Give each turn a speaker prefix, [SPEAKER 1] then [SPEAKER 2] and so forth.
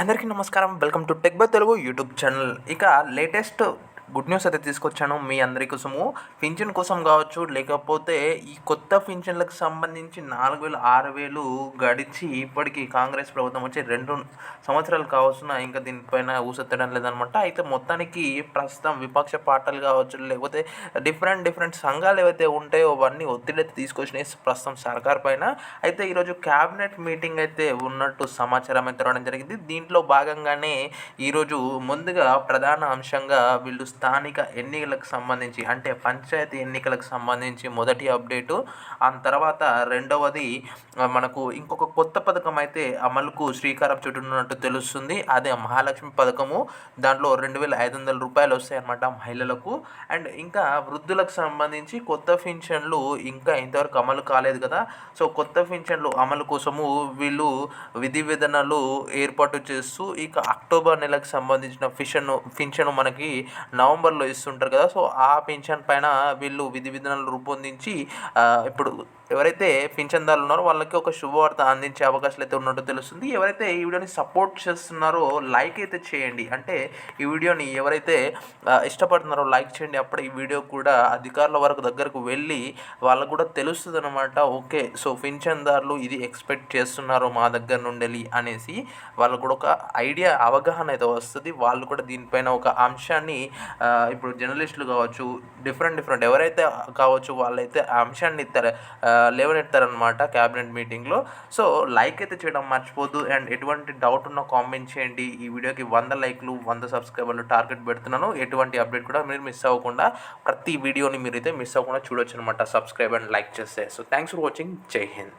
[SPEAKER 1] అందరికీ నమస్కారం. Welcome to tech by Telugu YouTube channel. ఇక లేటెస్ట్ గుడ్ న్యూస్ అయితే తీసుకొచ్చాను మీ అందరి కోసము. పింఛన్ కోసం కావచ్చు లేకపోతే ఈ కొత్త పింఛన్లకు సంబంధించి నాలుగు వేలు ఆరు వేలు గడిచి ఇప్పటికీ కాంగ్రెస్ ప్రభుత్వం వచ్చి రెండు సంవత్సరాలు కావచ్చున ఇంకా దీనిపైన ఊసెత్తడం లేదనమాట. అయితే మొత్తానికి ప్రస్తుతం విపక్ష పార్టీలు కావచ్చు లేకపోతే డిఫరెంట్ డిఫరెంట్ సంఘాలు ఏవైతే ఉంటాయో అవన్నీ ఒత్తిడి అయితే తీసుకొచ్చినాయి ప్రస్తుతం సర్కార్ పైన. అయితే ఈరోజు క్యాబినెట్ మీటింగ్ అయితే ఉన్నట్టు సమాచారం అయితే రావడం జరిగింది. దీంట్లో భాగంగానే ఈరోజు ముందుగా ప్రధాన అంశంగా వీళ్ళు స్థానిక ఎన్నికలకు సంబంధించి అంటే పంచాయతీ ఎన్నికలకు సంబంధించి మొదటి అప్డేటు. ఆ తర్వాత రెండవది మనకు ఇంకొక కొత్త పథకం అయితే అమలుకు శ్రీకారం చుట్టున్నట్టు తెలుస్తుంది. అదే మహాలక్ష్మి పథకము. దాంట్లో రెండు వేల ఐదు వందల రూపాయలు వస్తాయన్నమాట మహిళలకు. అండ్ ఇంకా వృద్ధులకు సంబంధించి కొత్త పెన్షన్లు ఇంకా ఇంతవరకు అమలు కాలేదు కదా. సో కొత్త పెన్షన్లు అమలు కోసము వీళ్ళు విధి విధానాలు ఏర్పాటు చేస్తూ ఇక అక్టోబర్ నెలకు సంబంధించిన ఫిషన్ పింఛను మనకి నవంబర్లో ఇస్తుంటారు కదా సో ఆ పెన్షన్ పైన వీళ్ళు విధి విధానాలు రూపొందించి ఇప్పుడు ఎవరైతే పింఛన్దారులు ఉన్నారో వాళ్ళకి ఒక శుభవార్త అందించే అవకాశాలు అయితే ఉన్నట్టు తెలుస్తుంది. ఎవరైతే ఈ వీడియోని సపోర్ట్ చేస్తున్నారో లైక్ అయితే చేయండి. అంటే ఈ వీడియోని ఎవరైతే ఇష్టపడుతున్నారో లైక్ చేయండి. అప్పుడు ఈ వీడియో కూడా అధికారుల వరకు దగ్గరకు వెళ్ళి వాళ్ళకు కూడా తెలుస్తుంది అనమాట ఓకే సో పింఛన్దారులు ఇది ఎక్స్పెక్ట్ చేస్తున్నారు మా దగ్గర నుండి అనేసి వాళ్ళకు కూడా ఒక ఐడియా అవగాహన అయితే వస్తుంది. వాళ్ళు కూడా దీనిపైన ఒక అంశాన్ని ఇప్పుడు జర్నలిస్టులు కావచ్చు డిఫరెంట్ డిఫరెంట్ ఎవరైతే కావచ్చు వాళ్ళైతే ఆ అంశాన్ని లేవనెత్తారనమాట క్యాబినెట్ మీటింగ్లో సో లైక్ అయితే చేయడం మర్చిపోద్దు. అండ్ ఎటువంటి డౌట్ ఉన్నా కామెంట్ చేయండి. ఈ వీడియోకి వంద లైక్లు వంద సబ్స్క్రైబర్లు టార్గెట్ పెడుతున్నాను. ఎటువంటి అప్డేట్ కూడా మీరు మిస్ అవ్వకుండా ప్రతి వీడియోని మీరైతే మిస్ అవ్వకుండా చూడొచ్చు అనమాట సబ్స్క్రైబ్ అండ్ లైక్ చేస్తే. So thanks for watching Jai Hind